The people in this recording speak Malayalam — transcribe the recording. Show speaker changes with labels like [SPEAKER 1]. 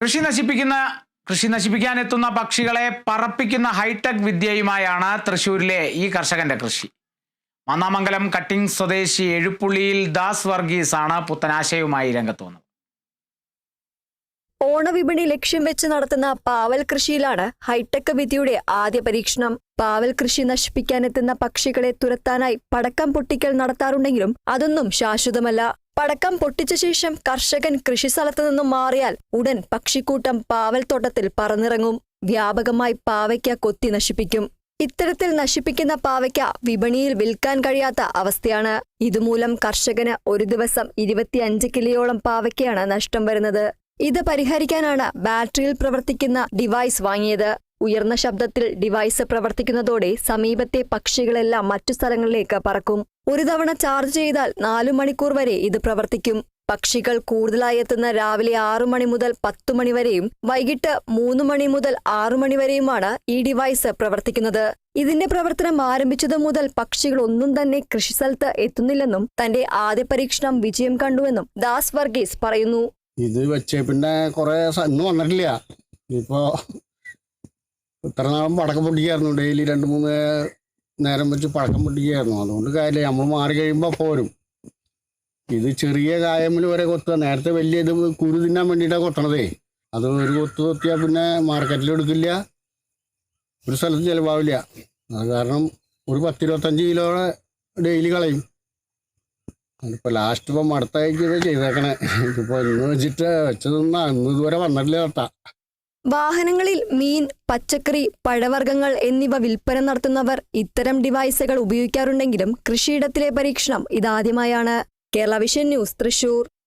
[SPEAKER 1] കൃഷി നശിപ്പിക്കുന്ന കൃഷി നശിപ്പിക്കാൻ നശിപ്പിക്കാനെത്തുന്ന പക്ഷികളെ പറപ്പിക്കുന്ന ഹൈടെക് വിദ്യയുമായാണ് തൃശൂരിലെ ഈ കർഷകന്റെ കൃഷി. മന്നാമംഗലം കട്ടിംഗ് സ്വദേശി എഴുപ്പുള്ളിയിൽ ദാസ് വർഗീസ് ആണ് പുത്തനാശയവുമായി രംഗത്ത് വന്നത്.
[SPEAKER 2] ഓണവിപണി ലക്ഷ്യം വെച്ച് നടത്തുന്ന പാവൽ കൃഷിയിലാണ് ഹൈടെക് വിദ്യയുടെ ആദ്യ പരീക്ഷണം. പാവൽ കൃഷി നശിപ്പിക്കാനെത്തുന്ന പക്ഷികളെ തുരത്താനായി പടക്കം പൊട്ടിക്കൽ നടത്താറുണ്ടെങ്കിലും അതൊന്നും ശാശ്വതമല്ല. പടക്കം പൊട്ടിച്ച ശേഷം കർഷകൻ കൃഷിസ്ഥലത്തു നിന്നും മാറിയാൽ ഉടൻ പക്ഷിക്കൂട്ടം പാവൽ തോട്ടത്തിൽ പറന്നിറങ്ങും. വ്യാപകമായി പാവയ്ക്ക കൊത്തി നശിപ്പിക്കും. ഇത്തരത്തിൽ നശിപ്പിക്കുന്ന പാവയ്ക്ക വിപണിയിൽ വിൽക്കാൻ കഴിയാത്ത അവസ്ഥയാണ്. ഇതുമൂലം കർഷകന് ഒരു ദിവസം ഇരുപത്തിയഞ്ച് കിലോയോളം പാവയ്ക്കയാണ് നഷ്ടം വരുന്നത്. ഇത് പരിഹരിക്കാനാണ് ബാറ്ററിയിൽ പ്രവർത്തിക്കുന്ന ഡിവൈസ് വാങ്ങിയത്. ഉയർന്ന ശബ്ദത്തിൽ ഡിവൈസ് പ്രവർത്തിക്കുന്നതോടെ സമീപത്തെ പക്ഷികളെല്ലാം മറ്റു സ്ഥലങ്ങളിലേക്ക് പറക്കും. ഒരു തവണ ചാർജ് ചെയ്താൽ നാലു മണിക്കൂർ വരെ ഇത് പ്രവർത്തിക്കും. പക്ഷികൾ കൂടുതലായി എത്തുന്ന രാവിലെ ആറു മണി മുതൽ പത്തു മണി വരെയും വൈകിട്ട് മൂന്ന് മണി മുതൽ ആറു മണി വരെയുമാണ് ഈ ഡിവൈസ് പ്രവർത്തിക്കുന്നത്. ഇതിന്റെ പ്രവർത്തനം ആരംഭിച്ചതു മുതൽ പക്ഷികൾ ഒന്നും തന്നെ കൃഷിസ്ഥലത്ത് എത്തുന്നില്ലെന്നും തന്റെ ആദ്യ പരീക്ഷണം വിജയം കണ്ടുവെന്നും ദാസ് വർഗീസ് പറയുന്നു.
[SPEAKER 3] ഇത് വെച്ച് പിന്നെ കുറെ വന്നിട്ടില്ല. ഇപ്പോ ഇത്ര നാളും പടക്കം പൊട്ടിക്കായിരുന്നു. ഡെയിലി രണ്ട് മൂന്ന് നേരം വെച്ച് പടക്കം പൊട്ടിക്കായിരുന്നു. അതുകൊണ്ട് കാര്യമില്ല. നമ്മൾ മാറി കഴിയുമ്പോൾ പോരും. ഇത് ചെറിയ കായമ്മിൽ വരെ കൊത്തുക. നേരത്തെ വലിയ ഇത് കുരു തിന്നാൻ വേണ്ടിയിട്ടാണ് കൊത്തണതേ. അത് ഒരു കൊത്ത് കൊത്തിയാൽ പിന്നെ മാർക്കറ്റിൽ എടുക്കില്ല. ഒരു സ്ഥലത്ത് ചിലവാവില്ല. അത് കാരണം ഒരു പത്തിരുപത്തഞ്ച് കിലോയുടെ ഡെയിലി കളയും. അതിപ്പോൾ ലാസ്റ്റ് ഇപ്പം മടത്തയക്ക് ചെയ്തേക്കണേ. ഇതിപ്പോൾ ഇന്ന് വെച്ചിട്ട് വെച്ചതൊന്നും ഇന്ന് ഇതുവരെ വന്നിട്ടില്ല കേട്ടാ
[SPEAKER 2] വാഹനങ്ങളിൽ മീൻ പച്ചക്കറി പഴവർഗങ്ങൾ എന്നിവ വിൽപ്പന നടത്തുന്നവർ ഇത്തരം ഡിവൈസുകൾ ഉപയോഗിക്കാറുണ്ടെങ്കിലും കൃഷിയിടത്തിലെ പരീക്ഷണം ഇതാദ്യമായാണ്. Kerala vision news Thrissur.